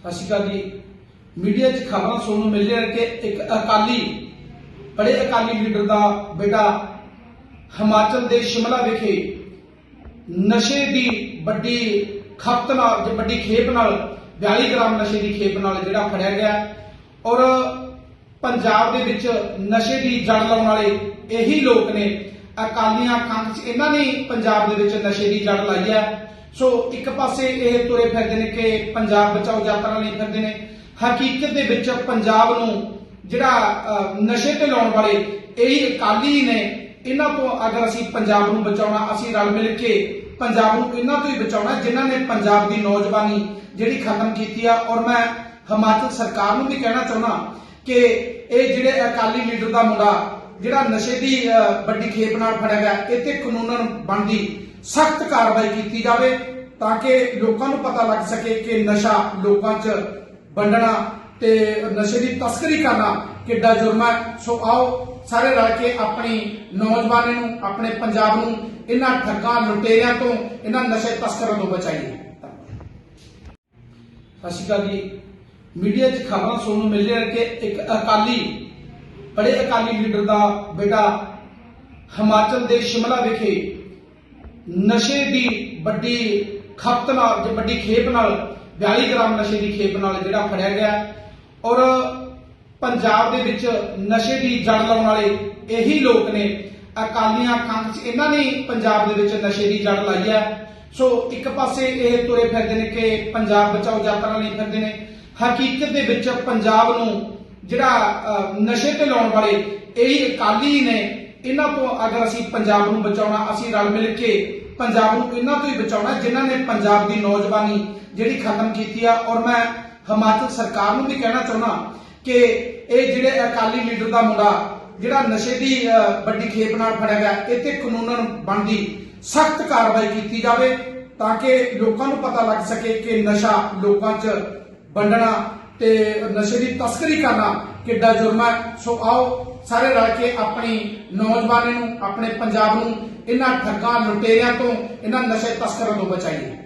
ਸਤਿ ਸ਼੍ਰੀ ਅਕਾਲ ਜੀ। ਮੀਡੀਆ 'ਚ ਖਬਰਾਂ ਸੁਣਨ ਨੂੰ ਮਿਲ ਰਹੀਆਂ ਕਿ ਇੱਕ ਅਕਾਲੀ, ਬੜੇ ਅਕਾਲੀ ਲੀਡਰ ਦਾ ਬੇਟਾ ਹਿਮਾਚਲ ਦੇ ਸ਼ਿਮਲਾ ਵਿਖੇ ਨਸ਼ੇ ਦੀ ਵੱਡੀ ਖਪਤ ਨਾਲ ਤੇ ਵੱਡੀ ਖੇਪ ਨਾਲ 42 ਗ੍ਰਾਮ ਨਸ਼ੇ ਦੀ ਖੇਪ ਨਾਲ ਜਿਹੜਾ ਫੜਿਆ ਗਿਆ। ਔਰ ਪੰਜਾਬ ਦੇ ਵਿੱਚ ਨਸ਼ੇ ਦੀ ਜੜ ਲਾਉਣ ਵਾਲੇ ਇਹੀ ਲੋਕ ਨੇ। ਅਕਾਲੀਆਂ ਕੰਗ 'ਚ ਇਹਨਾਂ ਨੇ ਪੰਜਾਬ ਦੇ ਵਿੱਚ ਨਸ਼ੇ ਦੀ ਜੜ ਲਾਈ ਹੈ। ਸੋ ਇੱਕ ਪਾਸੇ ਇਹ ਤੁਰੇ ਫਿਰਦੇ ਨੇ ਕਿ ਪੰਜਾਬ ਬਚਾਓ ਯਾਤਰਾ ਲਈ ਫਿਰਦੇ ਨੇ। ਹਕੀਕਤ ਦੇ ਵਿੱਚ ਪੰਜਾਬ ਨੂੰ ਜਿਹੜਾ ਨਸ਼ੇ ਤੇ ਲਾਉਣ ਵਾਲੇ ਇਹੀ ਅਕਾਲੀ ਨੇ। ਇਹਨਾਂ ਤੋਂ ਅਗਰ ਅਸੀਂ ਪੰਜਾਬ ਨੂੰ ਬਚਾਉਣਾ ਅਸੀਂ ਰਲ ਮਿਲ ਕੇ ਪੰਜਾਬ ਨੂੰ ਇਹਨਾਂ ਤੋਂ ਹੀ ਬਚਾਉਣਾ ਜਿਨ੍ਹਾਂ ਨੇ ਪੰਜਾਬ ਦੀ ਨੌਜਵਾਨੀ ਜਿਹੜੀ ਖਤਮ ਕੀਤੀ ਆ। ਔਰ ਮੈਂ ਹਿਮਾਚਲ ਸਰਕਾਰ ਨੂੰ ਵੀ ਕਹਿਣਾ ਚਾਹੁੰਦਾ ਕਿ ਇਹ ਜਿਹੜੇ ਅਕਾਲੀ ਲੀਡਰ ਦਾ ਮੁੰਡਾ ਜਿਹੜਾ ਨਸ਼ੇ ਦੀ ਅਹ, ਵੱਡੀ ਖੇਪ ਨਾਲ ਫੜਿਆ ਗਿਆ ਇਹ ਤੇ ਕਾਨੂੰਨਨ ਬਣਦੀ ਸਖਤ ਕਾਰਵਾਈ ਕੀਤੀ ਜਾਵੇ ਤਾਂ ਕਿ ਲੋਕਾਂ ਨੂੰ ਪਤਾ ਲੱਗ ਸਕੇ ਕਿ ਨਸ਼ਾ ਲੋਕਾਂ 'ਚ ਵੰਡਣਾ ਤੇ ਨਸ਼ੇ ਦੀ ਤਸਕਰੀ ਕਰਨਾ ਕਿੱਡਾ ਜੁਰਮ ਹੈ। ਸੋ ਆਓ ਸਾਰੇ ਰਲ ਕੇ ਆਪਣੀ ਨੌਜਵਾਨੀ ਨੂੰ, ਆਪਣੇ ਪੰਜਾਬ ਨੂੰ, ਇਹਨਾਂ ਠੱਗਾਂ, ਲੁਟੇਰਿਆਂ ਤੋਂ, ਇਹਨਾਂ ਨਸ਼ੇ ਤਸਕਰਾਂ ਤੋਂ ਬਚਾਈਏ। ਸਤਿ ਸ਼੍ਰੀ ਅਕਾਲ ਜੀ। ਮੀਡੀਆ 'ਚ ਖਬਰਾਂ ਸੁਣਨ ਨੂੰ ਮਿਲ ਰਹੀਆਂ ਕਿ ਇੱਕ ਅਕਾਲੀ, ਬੜੇ ਅਕਾਲੀ ਲੀਡਰ ਦਾ ਬੇਟਾ ਹਿਮਾਚਲ ਦੇ ਸ਼ਿਮਲਾ ਵਿਖੇ ਨਸ਼ੇ ਦੀ ਵੱਡੀ ਖਪਤ ਨਾਲ ਤੇ ਵੱਡੀ ਖੇਪ ਨਾਲ 42 ਗ੍ਰਾਮ ਨਸ਼ੇ ਦੀ ਖੇਪ ਨਾਲ ਜਿਹੜਾ ਫੜਿਆ ਗਿਆ ਔਰ ਪੰਜਾਬ ਦੇ ਵਿੱਚ ਨਸ਼ੇ ਦੀ ਜੜ ਲਾਉਣ ਵਾਲੇ ਇਹੀ ਲੋਕ ਨੇ। ਅਕਾਲੀਆਂ ਕੰਗ 'ਚ ਇਹਨਾਂ ਨੇ ਪੰਜਾਬ ਦੇ ਵਿੱਚ ਨਸ਼ੇ ਦੀ ਜੜ ਲਾਈ ਹੈ। ਸੋ ਇੱਕ ਪਾਸੇ ਇਹ ਤੁਰੇ ਫਿਰਦੇ ਨੇ ਕਿ ਪੰਜਾਬ ਬਚਾਓ ਯਾਤਰਾ ਲਈ ਫਿਰਦੇ ਨੇ। ਹਕੀਕਤ ਦੇ ਵਿੱਚ ਪੰਜਾਬ ਨੂੰ ਜਿਹੜਾ ਅਹ, ਨਸ਼ੇ ਤੇ ਲਾਉਣ ਵਾਲੇ ਇਹੀ ਅਕਾਲੀ ਨੇ ਇਹਨਾਂ ਤੋਂ ਅਗਰ ਅਸੀਂ ਪੰਜਾਬ ਨੂੰ ਬਚਾਉਣਾ ਅਸੀਂ ਰਲ ਮਿਲ ਕੇ ਪੰਜਾਬ ਨੂੰ ਇਹਨਾਂ ਤੋਂ ਹੀ ਬਚਾਉਣਾ ਜਿਨ੍ਹਾਂ ਨੇ ਪੰਜਾਬ ਦੀ ਨੌਜਵਾਨੀ ਜਿਹੜੀ ਖਤਮ ਕੀਤੀ ਆ। ਔਰ ਮੈਂ ਹਿਮਾਚਲ ਸਰਕਾਰ ਨੂੰ ਵੀ ਕਹਿਣਾ ਚਾਹੁੰਦਾ ਕਿ ਇਹ ਜਿਹੜੇ ਅਕਾਲੀ ਲੀਡਰ ਦਾ ਮੁੰਡਾ ਜਿਹੜਾ ਨਸ਼ੇ ਦੀ ਅਹ, ਵੱਡੀ ਖੇਪ ਨਾਲ ਫੜਿਆ ਗਿਆ ਇਹ ਤੇ ਕਾਨੂੰਨਨ ਬਣਦੀ ਸਖਤ ਕਾਰਵਾਈ ਕੀਤੀ ਜਾਵੇ ਤਾਂ ਕਿ ਲੋਕਾਂ ਨੂੰ ਪਤਾ ਲੱਗ ਸਕੇ ਕਿ ਨਸ਼ਾ ਲੋਕਾਂ 'ਚ ਵੰਡਣਾ ਤੇ ਨਸ਼ੇ ਦੀ ਤਸਕਰੀ ਕਰਨਾ ਕਿੱਡਾ ਜੁਰਮ ਹੈ। ਸੋ ਆਓ ਸਾਰੇ ਰਲ ਕੇ ਆਪਣੀ ਨੌਜਵਾਨੀ ਨੂੰ, ਆਪਣੇ ਪੰਜਾਬ ਨੂੰ, ਇਹਨਾਂ ਠੱਗਾਂ, ਲੁਟੇਰਿਆਂ ਤੋਂ, ਇਹਨਾਂ ਨਸ਼ੇ ਤਸਕਰਾਂ ਤੋਂ ਬਚਾਈਏ।